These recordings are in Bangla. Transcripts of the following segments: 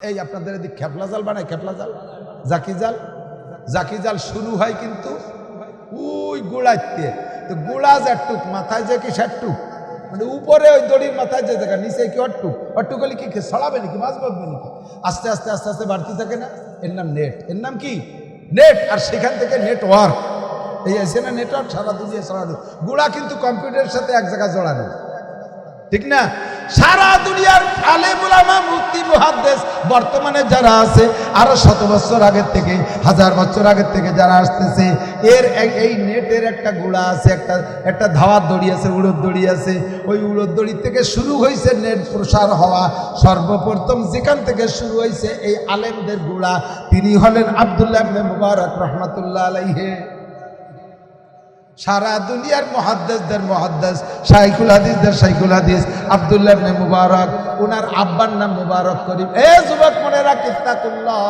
এই আপনাদের এদিক খেপলা জাল বানায়, খেপলা জাল? জাকি জাল? জাকি জাল শুরু হয় কিন্তু ওই গোড়াইতে তো গোড়া যাটুক মাথায় যে কি সাটুক মানে উপরে ওই দড়ির মাথায় যে জায়গা, নিচে কি অট্টুক? অট্টুক হলে কি ছড়াবে নাকি, মাছ বাঁধবে নাকি? আস্তে আস্তে আস্তে আস্তে বাড়তে থাকে না? এর নাম নেট। এর নাম কি? নেট। আর সেখান থেকে নেটওয়ার্ক। এই আছে না নেটওয়ার্ক? সারা দুনিয়া ছড়ানো গোড়া কিন্তু কম্পিউটারের সাথে এক জায়গায় জড়ানো। ঠিক না? সারা দুনিয়ার আলে বুলামা মুক্তি মুহাদ্দেস বর্তমানে যারা আছে, আরও শত বছর আগের থেকে, হাজার বছর আগের থেকে যারা আসতেছে, এর এই- নেটের একটা গোড়া আছে, একটা একটা ধাওয়ার দড়ি আছে, উড়োর দড়ি আছে। ওই উড়োর দড়ি থেকে শুরু হয়েছে নেট প্রসার হওয়া। সর্বপ্রথম যেখান থেকে শুরু হয়েছে এই আলেমদের গোড়া, তিনি হলেন আবদুল্লাহ মুবারক রহমাতুল্লাহ আলাইহে। সারা দুনিয়ার মহাদ্দেশদের মহাদ্দেশ শাইকুল হাদিসদের শাইকুল হাদিস, আব্দুল্লাহ ইবনে মুবারক ওনার আব্বার নাম মুবারক করিম। এ যুবক মনে রাখিস্তাকুল্লাহ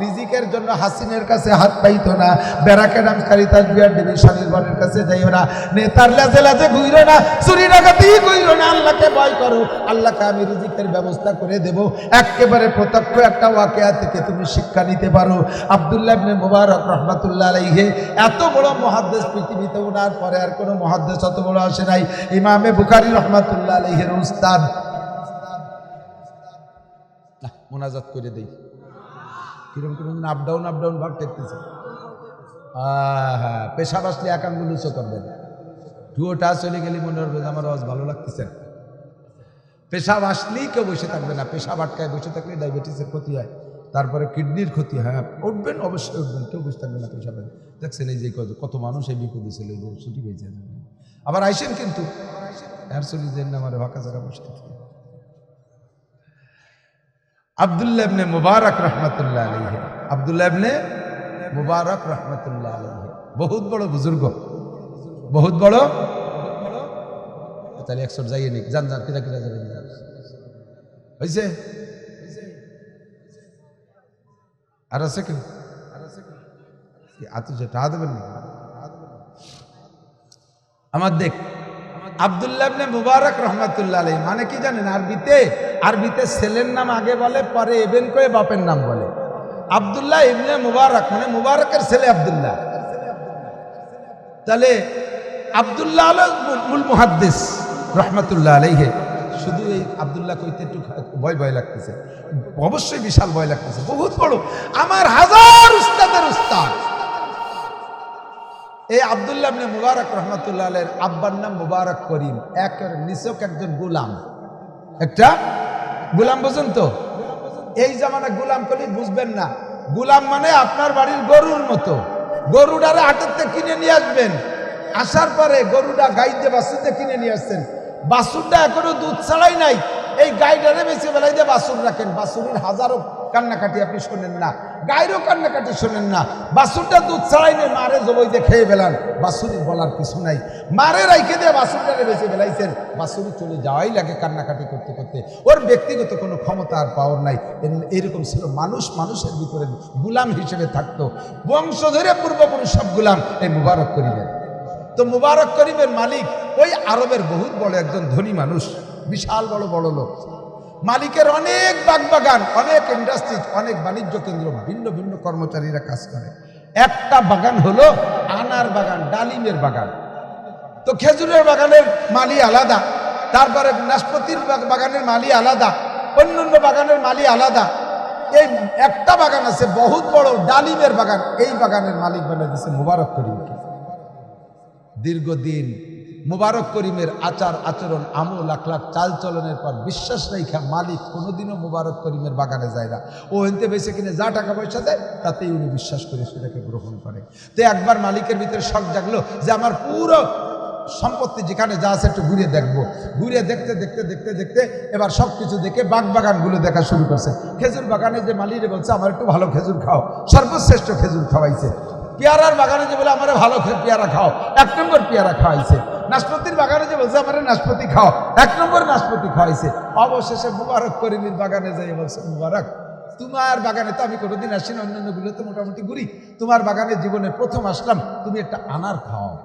রিজিকের জন্য হাসিনের কাছে হাত পাইতো না ব্যারাকে নাম কারিতাস বিয়ার দেবী স্বনির্ভরের কাছে যাইও না, নেতার লাজে লাজে ঘুইরো না, চুরি ডাকাতি ঘুইরো না, আল্লাহকে ভয় করো, আল্লাহকে আমি রিজিকের ব্যবস্থা করে দেব। একেবারে প্রত্যক্ষ একটা ওয়াকেয়া থেকে তুমি শিক্ষা নিতে পারো। আবদুল্লাহ ইবনে মুবারক রহমাতুল্লাহ আলাইহি, এত বড় মহাদ্দেশ পৃথিবীতে ওনার পরে আর কোনো মহাদ্দেশ অত বড় আসে নাই। ইমামে বুখারী রহমাতুল্লাহ আলাইহির উস্তাদ। মোনাজাত করে দেই। কিরম কিরম আপ ডাউন আপ ডাউন ভাব টেকতেছে হ্যাঁ পেশাব আসলে এক আঙ্গুল উঁচু করবেন। দুটা চলে গেলে মনে হবে আমার আওয়াজ ভালো লাগতেছে না। পেশাব আসলেই কেউ বসে থাকবে না। পেশাব আটকায় বসে থাকলে ডায়াবেটিসের ক্ষতি হয়। তারপরে কিডনির ক্ষতি হয় হ্যাঁ উঠবেন, অবশ্যই উঠবেন, কেউ বসে থাকবে না পেশাবে দেখছেন এই যে কত কত মানুষ এই বিপদে ছিল, এই যে ছুটি পেয়েছে আবার আইসেন কিন্তু আর চলি যে না আমার ফাঁকা জায়গা বসে থাকি আবদুল্লাহ ইবনে মুবারক রহমতুল্লাহ আলাইহি। আবদুল্লাহ ইবনে মুবারক রহমতুল্লাহ আলাইহি। বহুত বড় বুজুর্গ। বহুত বড়। তাহলে একশো যাইয়ে নিক। যান যান কিনা কিনা যাবেন, যান। হয়েছে আর আমার দেখ, আবদুল্লাহ মুবারক রহমাতুল্লাহ আলাইহি মানে কি জানেন, আরবিতে আরবিতে ছেলের নাম আগে বলে, পরে এবেন করে বাপের নাম বলে। আবদুল্লাহ ইবনে মুবারক মানে মুবারকের ছেলে আবদুল্লাহ। তাহলে আবদুল্লাহ হলো মূল মুহাদ্দিস রহমাতুল্লাহ আলাইহে। শুধু এই আবদুল্লাহ কইতে একটু ভয় ভয় লাগতেছে। অবশ্যই বিশাল ভয় লাগতেছে। বহুত বড়। আমার হাজার উস্তাদের উস্তাদ। এই আবদুল্লাহ ইবনে মুবারক রহমাতুল্লাহ আব্বার নাম মুবারক করিম। এক নিছক একজন গুলাম। একটা? গুলাম বুঝুন তো? এই জামানা গুলাম করলে বুঝবেন না। গুলাম মানে আপনার বাড়ির গরুর মতো। গরুটারে হাটের কিনে নিয়ে আসবেন। আসার পরে গরুটা গাইতে বাসুতে কিনে নিয়ে আসছেন। বাসুরটা এখনও দুধ ছাড়াই নাই। এই গাইডারে বেশি বেলায় দিয়ে বাসুর রাখেন। বাসুরের হাজারো কান্নাকাটি আপনি শোনেন না। গায়েরও কান্নাকাটি শোনেন না। বাসুরটা দুধ ছাড়াই নেই মারে জবই দিয়ে খেয়ে বেলান বাসুরি বলার কিছু নাই। মারে রাইখে দিয়ে বাসুরটারে বেশি বেলাইছেন। বাসুরি চলে যাওয়াই লাগে কান্নাকাটি করতে করতে। ওর ব্যক্তিগত কোনো ক্ষমতা আর পাওয়ার নাই। এরকম ছিল মানুষ, মানুষের ভিতরে গুলাম হিসেবে থাকতো। বংশ ধরে পূর্বপুরুষ সব গুলাম। এই মুবারক করিবেন। তো মুবারক করিমের মালিক, ওই আরবের বহুত বড় একজন ধনী মানুষ, বিশাল বড় বড় লোক। মালিকের অনেক বাগবাগান, অনেক ইন্ডাস্ট্রি অনেক বাণিজ্য কেন্দ্র, ভিন্ন ভিন্ন কর্মচারীরা কাজ করে। একটা বাগান হলো আনার বাগান, ডালিমের বাগান। তো খেজুরের বাগানের মালি আলাদা, তারপরে নাশপতির বাগ- বাগানের মালি আলাদা অন্য অন্য বাগানের মালি আলাদা। এই একটা বাগান আছে, বহুত বড় ডালিমের বাগান, এই বাগানের মালিক বানিয়ে দিচ্ছে মুবারক করিমকে। দীর্ঘদিন মুবারক করিমের আচার আচরণ, আমল লাখ লাখ চাল চলনের পর বিশ্বাস রেখা মালিক কোনোদিনও মুবারক করিমের বাগানে যায় না। ও এনতে বেছে কিনে যা টাকা পয়সা দেয়, তাতেই উনি বিশ্বাস করে সেটাকে গ্রহণ করে। তো একবার মালিকের ভিতরে শখ জাগলো যে আমার পুরো সম্পত্তি যেখানে যা আছে একটু ঘুরে দেখব। ঘুরে দেখতে দেখতে দেখতে দেখতে এবার সব কিছু দেখে বাগ বাগানগুলো দেখা শুরু করছে। খেজুর বাগানে যে মালিরে বলছে, আমার একটু ভালো খেজুর খাও। সর্বশ্রেষ্ঠ খেজুর খাওয়াইছে। পেয়ারার বাগানে যে বলে, আমার ভালো খে- পেয়ারা খাও। এক নম্বর পেয়ারা খাওয়াইছে। নাশপতির বাগানে যে বলছে, আমার নাশপতি খাও। এক নম্বর নাশপতি খাওয়াইছে। অবশেষে মুবারক করিমির বাগানে যাই বলছে, মুবারক, তোমার বাগানে তো আমি কোনোদিন আসি না অন্যান্যগুলো তো মোটামুটি ঘুরি। তোমার বাগানে জীবনে প্রথম আসলাম, তুমি একটা আনার খাও।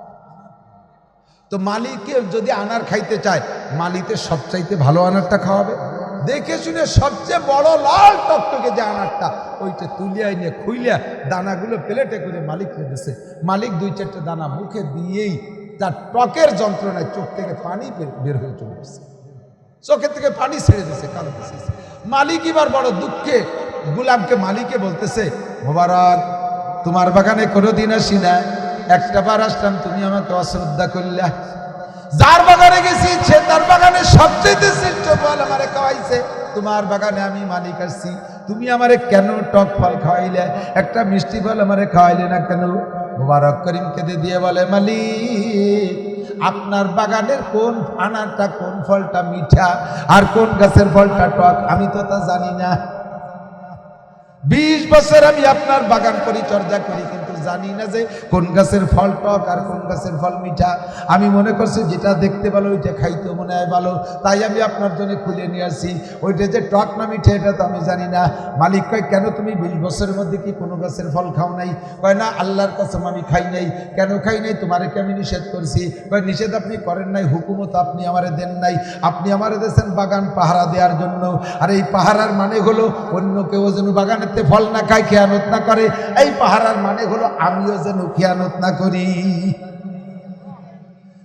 তো মালিকে যদি আনার খাইতে চায় মালিতে সবচাইতে ভালো আনারটা খাওয়াবে। দেখে শুনে সবচেয়ে বড় লাল টকটকে যে আনারটা ওইটা তুলিয়া নিয়ে খুইলিয়া দানাগুলো প্লেটে করে মালিককে দিছে মালিক দুই চারটে দানা মুখে দিয়েই তার টকের যন্ত্রণায় চোখ থেকে পানি বের- হয়ে চলে আসছে। চোখের থেকে পানি ছেড়ে দিছে কাঁদতেছে মালিক এবার বড় দুঃখে, গুলামকে মালিকে বলতেছে, মোবারক, তোমার বাগানে কোনোদিন আসি না একটা বার আসলাম, তুমি আমাকে অশ্রদ্ধা করলে। যার বাগানে গেছি, সে তার বাগানে সবচেয়ে শ্রেষ্ঠ ফল আমারে খাওয়াইছে। তোমার বাগানে আমি মালিক আসছি তুমি আমারে কেন টক ফল খাওয়াইলে? একটা মিষ্টি ফল আমারে খাওয়াইলে না কেন? মোবারক করিম কেঁদে দিয়ে বলে, মালিক, আপনার বাগানের কোন আনারটা, কোন ফলটা মিঠা আর কোন গাছের ফলটা টক, আমি তো তা জানি না। বিশ বছর আমি আপনার বাগান পরিচর্যা করি, কিন্তু জানি না যে কোন গাছের ফল টক আর কোন গাছের ফল মিঠা। আমি মনে করছি যেটা দেখতে ভালো, ওইটা খাইতে মনে হয় ভালো। তাই আমি আপনার জন্য খুলে নিয়ে আসি ওইটা যে টক না মিঠে, এটা তো আমি জানি না। মালিক কয়, কেন তুমি বিশ বছরের মধ্যে কি কোনো গাছের ফল খাও নাই? কয়, না, আল্লাহর কসম আমি খাই নাই। কেন খাই নাই? তোমারে কি আমি নিষেধ করছি? কয়, নিষেধ আপনি করেন নাই হুকুমত আপনি আমারে দেন নাই। আপনি আমারে দিয়েছেন বাগান পাহারা দেওয়ার জন্য। আর এই পাহারার মানে হলো অন্য কেউ যেন বাগানেতে ফল না খায়, খেয়ানত না করে। এই পাহারার মানে হলো আমিও যেন খেয়ানত না করি।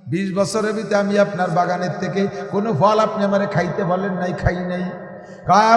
বিশ বছরের ভিতরে আমি আপনার বাগানের থেকে কোনো ফল আপনি আমার খাইতে বলেন নাই, খাই নাই। কায়া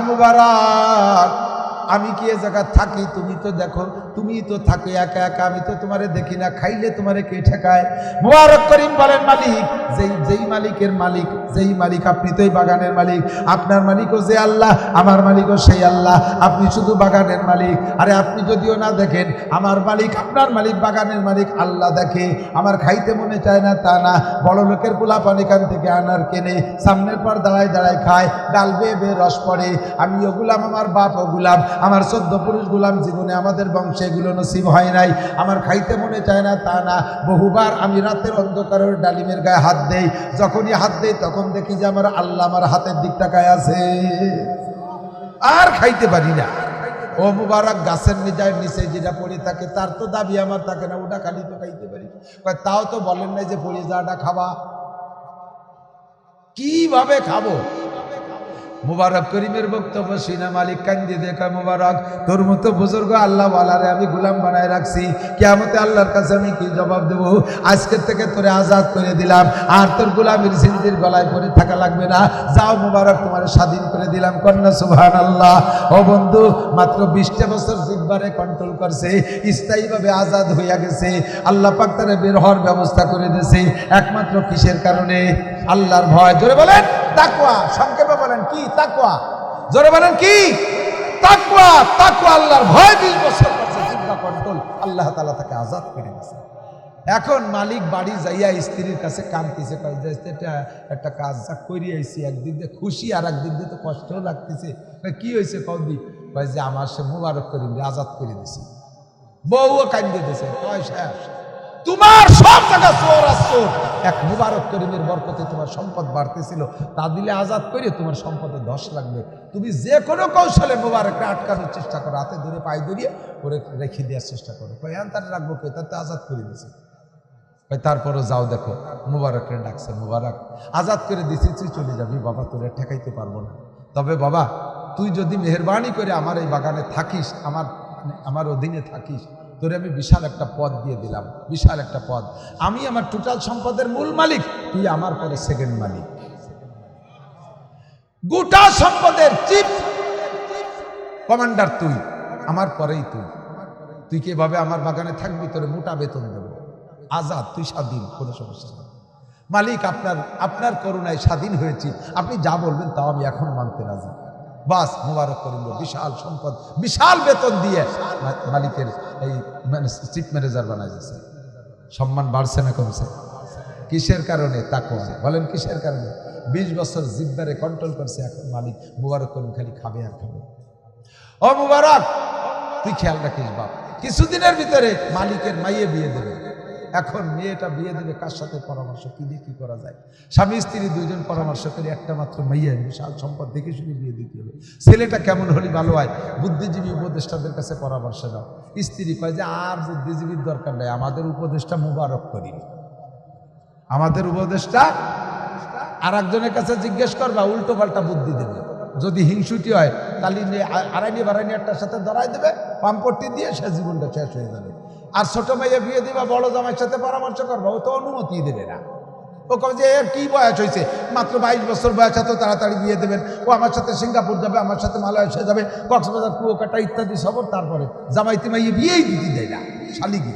আমি কি এ জায়গা থাকি? তুমি তো দেখো, তুমি তো থাকো একা একা, আমি তো তোমারে দেখি না, খাইলে তোমারে কে ঠেকায়? মুবারক করিম বলেন, মালিক, যেই যেই মালিকের মালিক, যেই মালিক, আপনি তো বাগানের মালিক। আপনার মালিকও যে আল্লাহ, আমার মালিকও সেই আল্লাহ। আপনি শুধু বাগানের মালিক। আরে আপনি যদিও না দেখেন, আমার মালিক, আপনার মালিক, বাগানের মালিক আল্লাহ দেখে। আমার খাইতে মনে চায় না, তা না। বড় লোকের পোলা পানিকান থেকে আনার কেনে। সামনের পর দাঁড়ায় দাঁড়ায় খায়, ডাল বেয়ে বেয়ে রস পড়ে। আমিও গুলাম, আমার বাপও গুলাম। আমার চোদ্দ পুরুষ গুলাম জীবনে আমাদের বংশে এগুলো নসিব হয় নাই। আমার খাইতে মনে চায় না, তা না। বহুবার আমি রাতের অন্ধকারের ডালিমের গায়ে হাত দেই। যখনই হাত দেই, তখন দেখি যে আমার আল্লাহ আমার হাতের দিক টাকায় আছে। আর খাইতে পারি না। ও মুবারক গাছের নিজার নিচে যেটা পড়ে থাকে, তার তো দাবি আমার থাকে না, ওটা খালি তো খাইতে পারি। তাও তো বলেন নাই যে পড়ে যাওয়াটা খাওয়া কীভাবে খাব? মুবারক করিমের বক্তব্য সিনা মালিক কান্দি দেখা মুবারক। তোর মতো বুজুর্গ আল্লাহ বলারে আমি গুলাম বানায় রাখছি। কেমতে আল্লাহর কাছে আমি কি জবাব দেব? আজকের থেকে তোরে আজাদ করে দিলাম। আর তোর গুলামের সিন্দির গলায় পরে থাকা লাগবে না। যাও মুবারক, তোমার স্বাধীন করে দিলাম। কন্যা সুবহান আল্লাহ ও বন্ধু, মাত্র বিশটা বছর জিব্বারে কন্ট্রোল করছে। স্থায়ীভাবে আজাদ হইয়া গেছে। আল্লাহ পাক তারে বের হওয়ার ব্যবস্থা করে দিয়েছে। একমাত্র কিসের কারণে? আল্লাহর ভয়। ধরে বলেন। তাকওয়া, সংক্ষেপে বলেন কি তাকওয়া? জোরে বলেন কি? তাকওয়া তাকওয়া আল্লাহর ভয় বিশ বছর করছে জিব্বা কন্ট্রোল আল্লাহ তাআলা তাকে আজাদ করে দিয়েছে। এখন মালিক বাড়ি যাইয়া স্ত্রীর কাছে কাঁদতেছে এটা একটা কাজ যা করি আইছি, একদিক দিয়ে খুশি আর একদিক দিয়ে তো কষ্টও লাগতেছে। কি হয়েছে কৌদি কয়, যে আমার সে মুবারক করিম আজাদ করে দিছি বউও কান্দে দিছে পয়সা তোমার সব জায়গা চোর আর চোর। এক মুবারক করিমের বরকতে তোমার সম্পদ বাড়তেছিল, তা দিলে আজাদ করে তোমার সম্পদে দশ লাগবে। তুমি যে কোনো কৌশলে মুবারকটা আটকানোর চেষ্টা করো, হাতে ধরে পায়ে ধরিয়ে করে রেখে দেওয়ার চেষ্টা করো। কয় হ্যাঁ তার রাখব কে? তার তো আজাদ করে কয়, তারপরও যাও দেখো, মুবারকরে ডাকছে, মুবারক, আজাদ করে দিছি, তুই চলে যাবি, বাবা তোরে ঠেকাইতে পারব না। তবে বাবা, তুই যদি মেহরবানি করে আমার এই বাগানে থাকিস, আমার মানে আমার অধীনে থাকিস তোরে আমি বিশাল একটা পদ দিয়ে দিলাম, বিশাল একটা পদ। আমি আমার টোটাল সম্পদের মূল মালিক, তুই আমার পরে সেকেন্ড মালিক। গোটা সম্পদের চিফ কমান্ডার তুই, আমার পরেই তুই। তুই কি এভাবে আমার বাগানে থাকবি? তোরে মোটা বেতন দেবো। আজাদ, তুই স্বাধীন, কোনো সমস্যা মালিক, আপনার আপনার করুণায় স্বাধীন হয়েছি। আপনি যা বলবেন তাও আমি এখন মানতে রাজি। বাস মোবারক করিল, বিশাল সম্পদ, বিশাল বেতন দিয়ে মালিকের এই চিফ ম্যানেজার বানাই যাচ্ছে সম্মান বাড়ছে না কমছে? কিসের কারণে? তা কমছে বলেন কিসের কারণে? বিশ বছর জিব্বারে কন্ট্রোল করছে এখন মালিক, মোবারক করিম খালি খাবে আর খাবে। ও মুবারক, তুই খেয়াল রাখিস বাপ, কিছুদিনের ভিতরে মালিকের মাইয়ে বিয়ে দেবে। এখন মেয়েটা বিয়ে দেবে কার সাথে পরামর্শ? কি দিয়ে কি করা যায়? স্বামী, স্ত্রী দুইজন পরামর্শ করে, একটা মাত্র মাইয়া বিশাল সম্পদ, দেখে শুনে বিয়ে দিতে হবে। ছেলেটা কেমন হলে ভালো হয়? বুদ্ধিজীবী উপদেষ্টাদের কাছে পরামর্শ দাও। স্ত্রী কয় যে, আর বুদ্ধিজীবীর দরকার নেই, আমাদের উপদেষ্টা মুবারক করি। আমাদের উপদেষ্টা আর একজনের কাছে জিজ্ঞেস করবা, উল্টো পাল্টা বুদ্ধি দেবে। যদি হিংসুটি হয়, তাহলে আড়াইনি বাড়াইনি একটার সাথে ধরাই দেবে পাম্পটি দিয়ে সে জীবনটা শেষ হয়ে যাবে। আর ছোট মেয়ে বিয়ে দিবা, বড় জামাইয়ের সাথে পরামর্শ করবা, ও তো অনুমতি দেবে না। ও কবে যে, এর কি বয়স হয়েছে মাত্র বাইশ বছর বয়স, এত তাড়াতাড়ি বিয়ে দেবেন। ও আমার সাথে সিঙ্গাপুর যাবে, আমার সাথে মালয়েশিয়া যাবে, কক্সবাজার, কুয়াকাটা ইত্যাদি সবর তারপরে জামাইতে মাইয়ে বিয়েই দিতে দেয় না। শালিগি।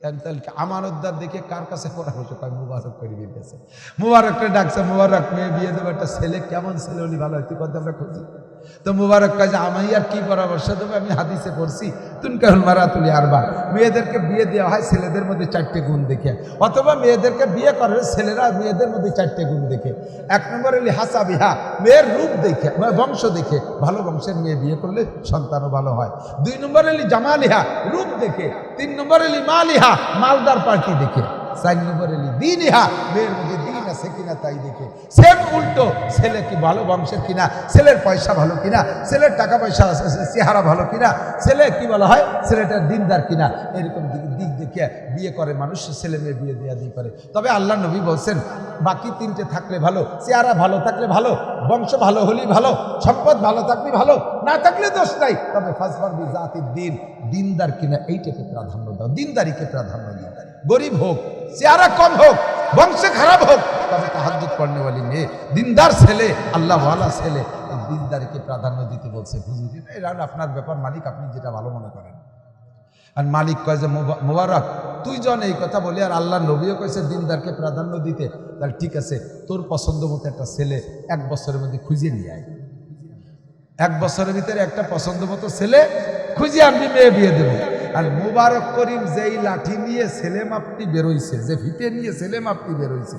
তাহলে আমানতদার দেখে কার কাছে পরামর্শ পায় মুবারক করে দিতেছে মুবারকটা ডাকছে, মুবারক, মেয়ে বিয়ে দেবো, একটা ছেলে, কেমন ছেলে হলে ভালো তুই কত আমরা খুঁজি। তো মুবারক কাজে আমি আর কি পরামর্শ দেবো? আমি হাদিসে পড়ছি তুন তুলি আরবার মেয়েদেরকে বিয়ে দেওয়া হয় ছেলেদের মধ্যে চারটে গুণ দেখে। অথবা মেয়েদেরকে বিয়ে করে ছেলেরা মেয়েদের মধ্যে চারটে গুণ দেখে। এক নম্বর এলি হাসা বিহা মেয়ের রূপ দেখে বংশ দেখে। ভালো বংশের মেয়ে বিয়ে করলে সন্তানও ভালো হয়। দুই নম্বর এলি জামালিহা, রূপ দেখে। তিন নম্বর এলি মালিহা, মালদার পার্টি দেখে। চার নম্বর এলি দিন ইহা মেয়ের মধ্যে দিন আছে কিনা তাই দেখে। সেম উল্টো ছেলে কি ভালো বংশের কিনা ছেলের পয়সা ভালো কিনা ছেলের টাকা পয়সা আছে, চেহারা ভালো কিনা ছেলে কি বলা হয় ছেলেটার দিনদার কিনা এরকম দিক দেখে বিয়ে করে মানুষ ছেলে মেয়ে বিয়ে দেওয়া দিয়ে করে। তবে আল্লাহ নবী বলছেন বাকি তিনটে থাকলে ভালো চেহারা ভালো থাকলে ভালো বংশ ভালো হলেই ভালো সম্পদ ভালো থাকলে ভালো না থাকলে দোষ নাই। তবে ফাজফারবি জাতির দিন দিনদার কিনা এইটাকে প্রাধান্য দাও। দিনদারিকে প্রাধান্য দাও গরিব হোক, চেহারা কম হোক, বংশে খারাপ হোক, তবে তাহাজুদ কর্নেওয়ালি মেয়ে, দিনদার ছেলে, আল্লাহওয়ালা ছেলে দিনদারিকে প্রাধান্য দিতে বলছে। আপনার ব্যাপার মালিক, আপনি যেটা ভালো মনে করেন। আর মালিক কয় যে মোবারক, তুই জন এই কথা বলি, আর আল্লাহ নবীও কয়েছে দিনদারকে প্রাধান্য দিতে। তাহলে ঠিক আছে, তোর পছন্দ মতো একটা ছেলে এক বছরের মধ্যে খুঁজে নিয়ে আয়। এক বছরের ভিতরে একটা পছন্দ মতো ছেলে খুঁজে আমি মেয়ে বিয়ে দেবো। আর মুবারক করিম যেই লাঠি নিয়ে ছেলে মাপটি বেরোইছে, যে ফিতে নিয়ে ছেলে মাপটি বেরোইছে,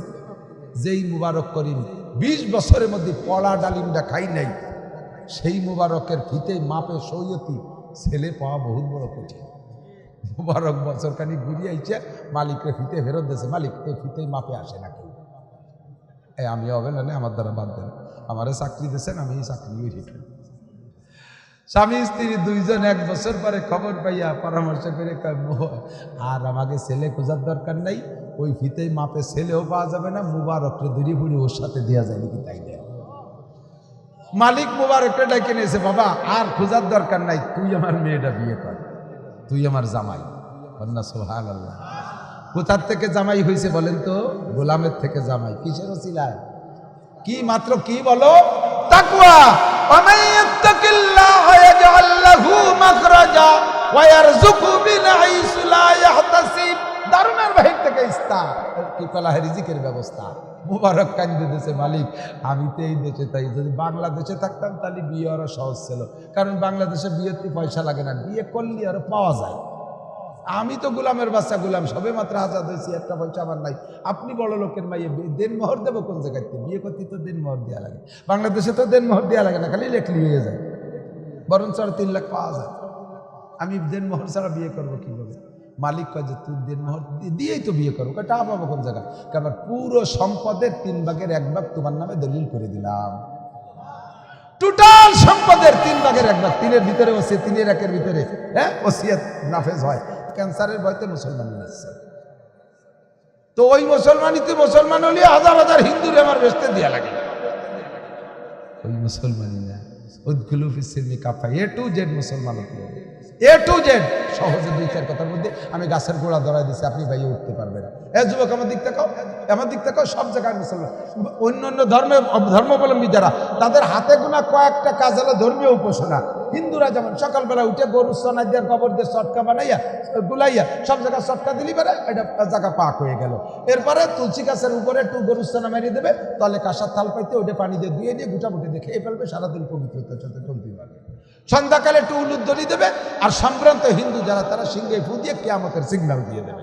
যেই মুবারক করিম বিশ বছরের মধ্যে পলা ডালিমটা খাই নাই, সেই মুবারকের ফিতে মাপে সৈয়তি ছেলে পাওয়া বহুত বড় কঠিন। মুবারক বছর খানি ঘুরিয়ে আইছে, মালিককে ফিতে ফেরত দিয়েছে মালিক এই ফিতে মাপে আসে না কেউ। আমি হবে না আমার দ্বারা বাদ দেন, আমারে চাকরি দিয়েছেন, আমি চাকরি রেখে স্বামী, স্ত্রী দুইজন এক বছর পরে খবর পাইয়া পরামর্শ করে আর আমাকে ছেলে খোঁজার দরকার নাই। ওই ফিতেই মাপে ছেলেও পাওয়া যাবে না মুবারককে দূরে বুড়ি ওর সাথে দেওয়া যায় নাকি তাই দেয়? মালিক মুবারককে ডেকে নিয়েছে, বাবা, আর খোঁজার দরকার নাই। তুই আমার মেয়েটা বিয়ে কর। তুই আমার জামাই। কন্যা সোহান আল্লাহ কোথার থেকে জামাই হয়েছে বলেন তো? গোলামের থেকে জামাই। কিসের ওসিলায়? কি মাত্র কি বলো? তাকওয়া। ومن يتق الله يجعل له مخرجا ويرزقه من حيث لا يحتسب দারুণের বাহির থেকে ইস্তা কি কলা রিজিকের ব্যবস্থা মুবারক কান্দে দেশে মালিক আমি তো এই দেশে তাই যদি বাংলাদেশে থাকতাম তাহলে বিয়ে আরো সহজ ছিল কারণ বাংলাদেশে বিয়েতে পয়সা লাগে না বিয়ে করলে আরো পাওয়া যায় আমি তো গোলামের বাচ্চা গোলাম সবে মাত্র আজাদ হয়েছি একটা পয়সা আমার নাই আপনি বড় লোকের মাইয়ে বিয়ে- দেন মোহর দেবো কোন জায়গাতে বিয়ে করতে তো দেন মোহর দেওয়া লাগে বাংলাদেশে তো দেন মোহর দেওয়া লাগে না খালি লেখলি হয়ে যায় বরঞ্চ আর তিন লাখ পাওয়া যায়। আমি দেন মোহর ছাড়া বিয়ে করব কীভাবে? মালিক কয় যে, তুই দেন মোহর দিয়েই তো বিয়ে করব। টা পাবো কোন জায়গা কারণ পুরো সম্পদের তিন ভাগের এক ভাগ তোমার নামে দলিল করে দিলাম। টোটাল সম্পদের তিন ভাগের এক ভাগ, তিনের ভিতরে ওসি তিনের একের ভিতরে হ্যাঁ ওসিয়াত নাফেজ হয়। ক্যান্সারের ভয়তে মুসলমানি নিচ্ছে তো ওই মুসলমানিতে মুসলমান হলে হাজার হাজার হিন্দুরে আমার বেসতে দেওয়া লাগে। ওই মুসলমানি না উদ্গুলু ফিসিরমি কাফা এ টু জেড মুসলমান হতে এ টু জেড সহজে দুই চার কথার মধ্যে আমি গাছের গোড়া ধরাই দিচ্ছি আপনি ভাইয়ে উঠতে পারবেন এ যুবক, আমার দিক থেকে আমার দিক থেকে সব জায়গায় মুসলমান অন্য অন্য ধর্মের ধর্মাবলম্বী যারা, তাদের হাতে গোনা কয়েকটা কাজ হলো ধর্মীয় উপাসনা। হিন্দুরা যেমন সকালবেলা উঠে গরু সোনা দিয়ে গোবর দিয়ে চটকা বানাইয়া, গুলাইয়া, সব জায়গায় চটকা দিলি পারে, এটা জায়গা পাক হয়ে গেল। এরপরে তুলসী গাছের উপরে একটু গরু সোনা মারিয়ে দেবে তাহলে কাঁসার থাল পাইতে ওটা পানি দিয়ে ধুয়ে দিয়ে গুটা মুটে দিয়ে খেয়ে ফেলবে, সারাদিন পবিত্রতার সাথে চলতে পারবে। সন্ধ্যাকালে টু উলুদ দেবে, আর সম্ভ্রান্ত হিন্দু যারা, তারা সিংহে ফু দিয়ে কেয়ামতের সিগন্যাল দিয়ে দেবে।